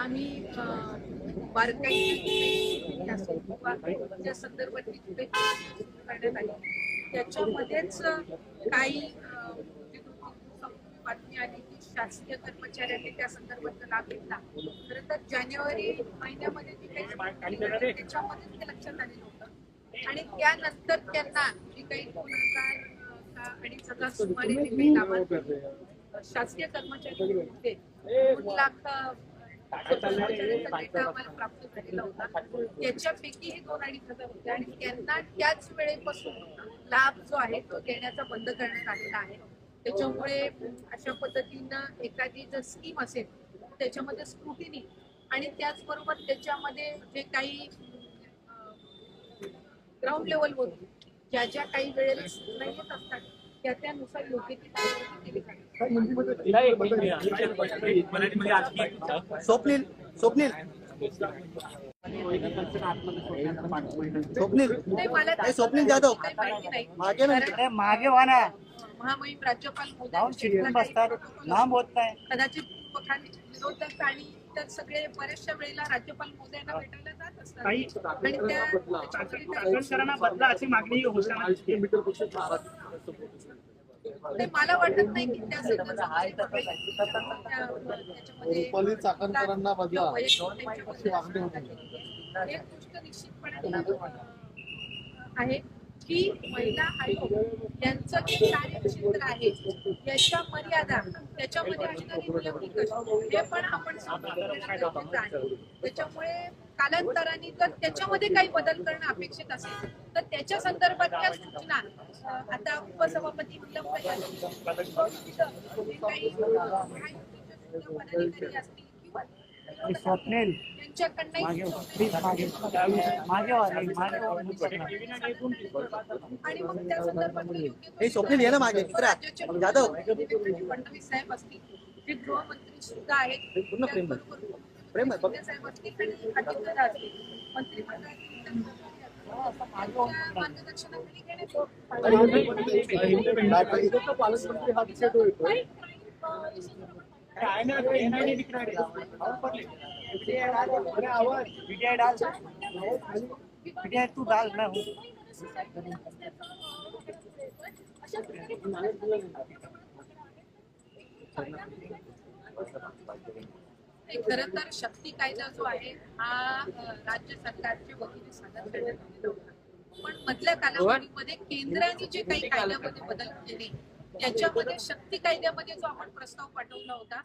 आम्ही अं, बारकाईने त्या संदर्भात करण्यात आली त्याच्यामध्येच काही बातमी आली की शासकीय कर्मचाऱ्यांनी त्या संदर्भात लाभ घेतला. खरं तर जानेवारी महिन्यामध्ये जी काही त्याच्यामध्येच ते लक्षात आलेलं होतं. आणि त्यानंतर त्यांना जी काही दोन हजार अडीच हजार सुमारे शासकीय कर्मचारी होते. दोन लाख डेटा आम्हाला प्राप्त झालेला होता. त्याच्यापैकी हे दोन अडीच हजार होते. आणि त्यांना त्याच वेळेपासून लाभ जो आहे तो देण्याचा बंद करण्यात आलेला आहे. त्याच्यामुळे अशा पद्धतीनं एखादी जर स्कीम असेल त्याच्यामध्ये स्क्रुटिनी आणि त्याचबरोबर त्याच्यामध्ये जे काही ग्राउंड लेवलवरून ज्या ज्या काही वेळेला सूचना येत असतात त्या त्यानुसार योग्य ती कार्यवाही केली जाते स्वप्नील स्वप्नील. स्वप्नील. नाही, मला स्वप्नील जाधव. काही माहिती नाही. मागे ना. कारण, अरे मागे व्हा ना. महामहिम राज्यपाल जाऊन महोदय चिडून बसतात. लांब होत नाही. कदाचित आणि तर सगळे बऱ्याचशा वेळेला राज्यपाल महोदयांना भेटायला जात असतात. काही आणि त्या बदला अशी मागणी होताना दिसते. मला वाटत नाही की रुपाली चाकणकरांना बदला. अशी मागणी होती. गोष्ट निश्चितपणे अं, आहे की महिला आयोग यांचं जे कार्यक्षेत्र आहे याच्या मर्यादा त्याच्यामध्ये असणारी नियम निकष हे पण आपण त्याच्यामुळे कालांतराने जर त्याच्यामध्ये काही बदल करणं अपेक्षित असेल. तर त्याच्या संदर्भातल्या सूचना आता उपसभापती पदाधिकारी असतील किंवा स्वप्नील. तो हे स्वप्नील ये ना मागे. जाधव. फडणवीस साहेब असतील. जे गृहमंत्री सुद्धा आहेत. पूर्ण प्रेम आहे पालकमंत्री हा विषय तो येतो काय नाही विकणार आहे आवाज़ विजय डाल विजय तू डाल ना हो। अशा नाही, खरं तर शक्ती कायदा जो आहे हा राज्य सरकारच्या वतीने सादर करण्यात आलेला होता. पण मधल्या कालावधीमध्ये केंद्राने जे काही कायद्यामध्ये बदल केले त्याच्यामध्ये शक्ती कायद्यामध्ये जो आपण प्रस्ताव पाठवला होता